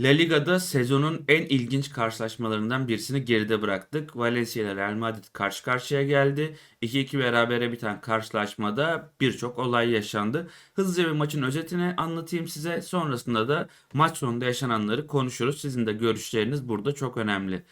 La Liga'da sezonun en ilginç karşılaşmalarından birisini geride bıraktık. Valencia ile Real Madrid karşı karşıya geldi. 2-2 berabere biten karşılaşmada birçok olay yaşandı. Hızlıca bir maçın özetini anlatayım size. Sonrasında da maç sonunda yaşananları konuşuruz. Sizin de görüşleriniz burada çok önemli.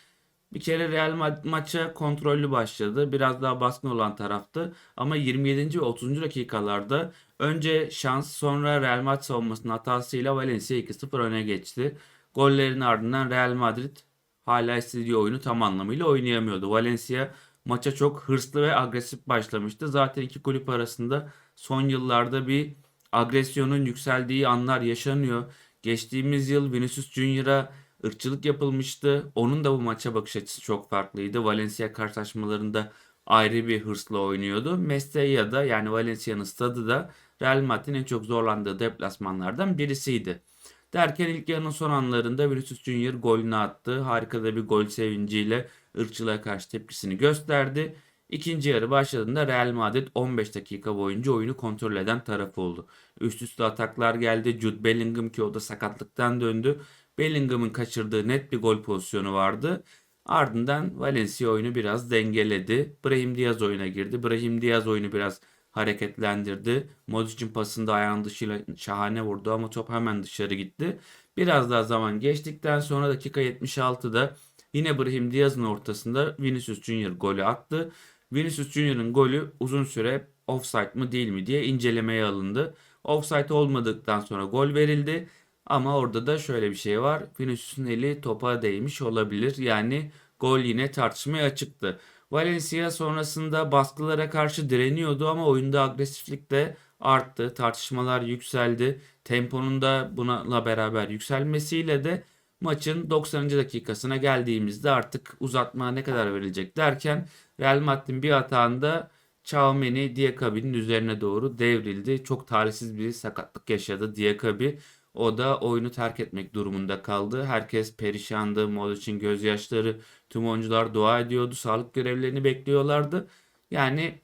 Bir kere Real Madrid maça kontrollü başladı. Biraz daha baskın olan taraftı. Ama 27. ve 30. dakikalarda önce şans sonra Real Madrid savunmasının hatasıyla Valencia 2-0 öne geçti. Gollerin ardından Real Madrid hala istediği oyunu tam anlamıyla oynayamıyordu. Valencia maça çok hırslı ve agresif başlamıştı. Zaten iki kulüp arasında son yıllarda bir agresyonun yükseldiği anlar yaşanıyor. Geçtiğimiz yıl Vinicius Junior'a ırkçılık yapılmıştı. Onun da bu maça bakış açısı çok farklıydı. Valencia karşılaşmalarında ayrı bir hırsla oynuyordu. Mestalla'da yani Valencia'nın stadı da Real Madrid'in en çok zorlandığı deplasmanlardan birisiydi. Derken ilk yarının son anlarında Vinicius Junior golünü attı. Harika da bir gol sevinciyle ırkçılığa karşı tepkisini gösterdi. İkinci yarı başladığında Real Madrid 15 dakika boyunca oyunu kontrol eden taraf oldu. Üst üste ataklar geldi. Jude Bellingham ki o da sakatlıktan döndü. Bellingham'ın kaçırdığı net bir gol pozisyonu vardı. Ardından Valencia oyunu biraz dengeledi. Brahim Diaz oyuna girdi. Brahim Diaz oyunu biraz hareketlendirdi. Modric'in pasında ayağın dışıyla şahane vurdu ama top hemen dışarı gitti. Biraz daha zaman geçtikten sonra dakika 76'da yine Brahim Diaz'ın ortasında Vinicius Junior golü attı. Vinicius Junior'ın golü uzun süre offside mı değil mi diye incelemeye alındı. Offside olmadıktan sonra gol verildi. Ama orada da şöyle bir şey var. Vinicius'un eli topa değmiş olabilir. Yani gol yine tartışmaya açıktı. Valencia sonrasında baskılara karşı direniyordu ama oyunda agresiflik de arttı. Tartışmalar yükseldi. Temponun da bununla beraber yükselmesiyle de maçın 90. dakikasına geldiğimizde artık uzatma ne kadar verilecek derken Real Madrid'in bir hatağında Tchouameni Diakabi'nin üzerine doğru devrildi. Çok talihsiz bir sakatlık yaşadı Diakabi. O da oyunu terk etmek durumunda kaldı. Herkes perişandı. Modric'in gözyaşları, tüm oyuncular dua ediyordu. Sağlık görevlilerini bekliyorlardı. Yani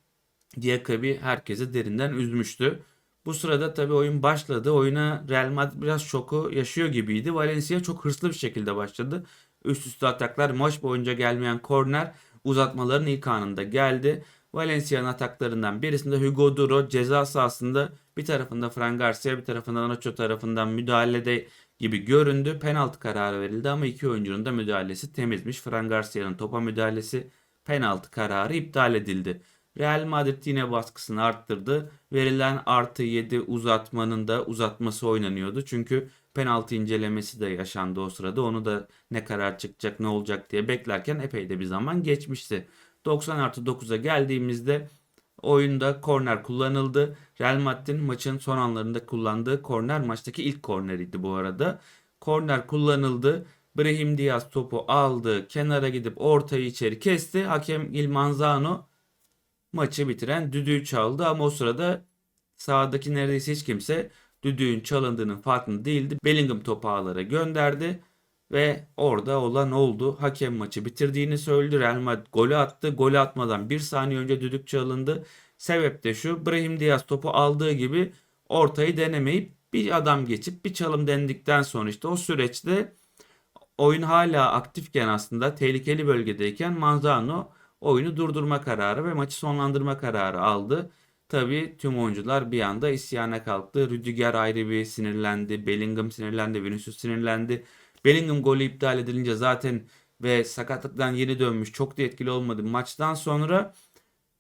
Diakabi herkesi derinden üzmüştü. Bu sırada tabii oyun başladı. Oyuna Real Madrid biraz şoku yaşıyor gibiydi. Valencia çok hırslı bir şekilde başladı. Üst üste ataklar, maç boyunca gelmeyen korner uzatmaların ilk anında geldi. Valencia'nın ataklarından birisinde Hugo Duro ceza sahasında bir tarafında Fran Garcia bir tarafında Nacho tarafından müdahalede gibi göründü. Penaltı kararı verildi ama iki oyuncunun da müdahalesi temizmiş. Fran Garcia'nın topa müdahalesi penaltı kararı iptal edildi. Real Madrid yine baskısını arttırdı. Verilen artı 7 uzatmanın da uzatması oynanıyordu. Çünkü penaltı incelemesi de yaşandı o sırada. Onu da ne karar çıkacak ne olacak diye beklerken epey de bir zaman geçmişti. 90 artı 9'a geldiğimizde oyunda korner kullanıldı. Real Madrid'in maçın son anlarında kullandığı korner maçtaki ilk korneriydi bu arada. Korner kullanıldı. Brahim Diaz topu aldı. Kenara gidip ortayı içeri kesti. Hakem Il Manzano maçı bitiren düdüğü çaldı ama o sırada sahadaki neredeyse hiç kimse düdüğün çalındığının farkında değildi. Bellingham topu ağlara gönderdi ve orada olan oldu. Hakem maçı bitirdiğini söyledi. Real Madrid golü attı. Golü atmadan bir saniye önce düdük çalındı. Sebep de şu. Brahim Diaz topu aldığı gibi ortayı denemeyip bir adam geçip bir çalım denedikten sonra işte o süreçte oyun hala aktifken aslında tehlikeli bölgedeyken Manzano oyunu durdurma kararı ve maçı sonlandırma kararı aldı. Tabii tüm oyuncular bir anda isyana kalktı. Rüdiger ayrı bir sinirlendi. Bellingham sinirlendi. Vinicius sinirlendi. Bellingham golü iptal edilince zaten ve sakatlıktan yeni dönmüş çok da etkili olmadı. Maçtan sonra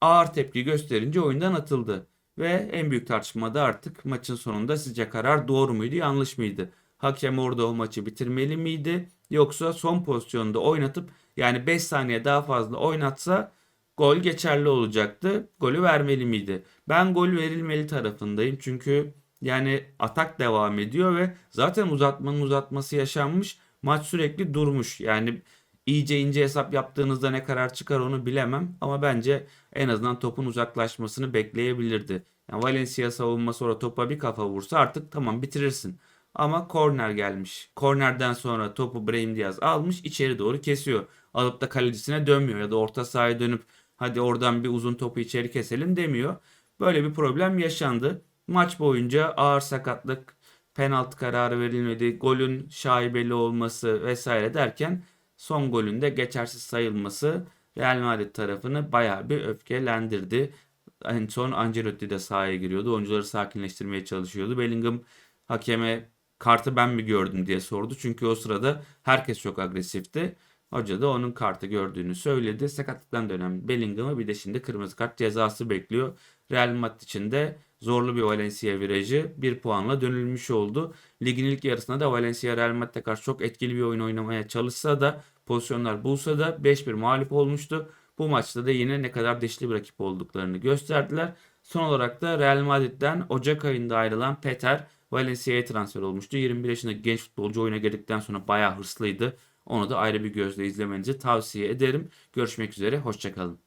ağır tepki gösterince oyundan atıldı. Ve en büyük tartışmada artık maçın sonunda sizce karar doğru muydu yanlış mıydı? Hakem orada o maçı bitirmeli miydi? Yoksa son pozisyonda oynatıp yani 5 saniye daha fazla oynatsa gol geçerli olacaktı. Golü vermeli miydi? Ben gol verilmeli tarafındayım. Çünkü yani atak devam ediyor ve zaten uzatmanın uzatması yaşanmış. Maç sürekli durmuş. Yani iyice ince hesap yaptığınızda ne karar çıkar onu bilemem. Ama bence en azından topun uzaklaşmasını bekleyebilirdi. Yani Valencia savunma sonra topa bir kafa vursa artık tamam bitirirsin. Ama korner gelmiş. Kornerden sonra topu Brahim Diaz almış içeri doğru kesiyor. Alıp da kalecisine dönmüyor ya da orta sahaya dönüp hadi oradan bir uzun topu içeri keselim demiyor. Böyle bir problem yaşandı. Maç boyunca ağır sakatlık penaltı kararı verilmedi, golün şaibeli olması vesaire derken son golün de geçersiz sayılması Real Madrid tarafını bayağı bir öfkelendirdi. En son Ancelotti de sahaya giriyordu. Oyuncuları sakinleştirmeye çalışıyordu. Bellingham hakeme kartı ben mi gördüm diye sordu. Çünkü o sırada herkes çok agresifti. Hoca da onun kartı gördüğünü söyledi. Sakatlıktan dönen Bellingham'ı bir de şimdi kırmızı kart cezası bekliyor. Real Madrid için de zorlu bir Valencia virajı bir puanla dönülmüş oldu. Ligin ilk yarısında da Valencia Real Madrid'e karşı çok etkili bir oyun oynamaya çalışsa da pozisyonlar bulsa da 5-1 mağlup olmuştu. Bu maçta da yine ne kadar dişli bir rakip olduklarını gösterdiler. Son olarak da Real Madrid'den Ocak ayında ayrılan Peter Valencia'ya transfer olmuştu. 21 yaşındaki genç futbolcu oyuna girdikten sonra bayağı hırslıydı. Onu da ayrı bir gözle izlemenizi tavsiye ederim. Görüşmek üzere, hoşçakalın.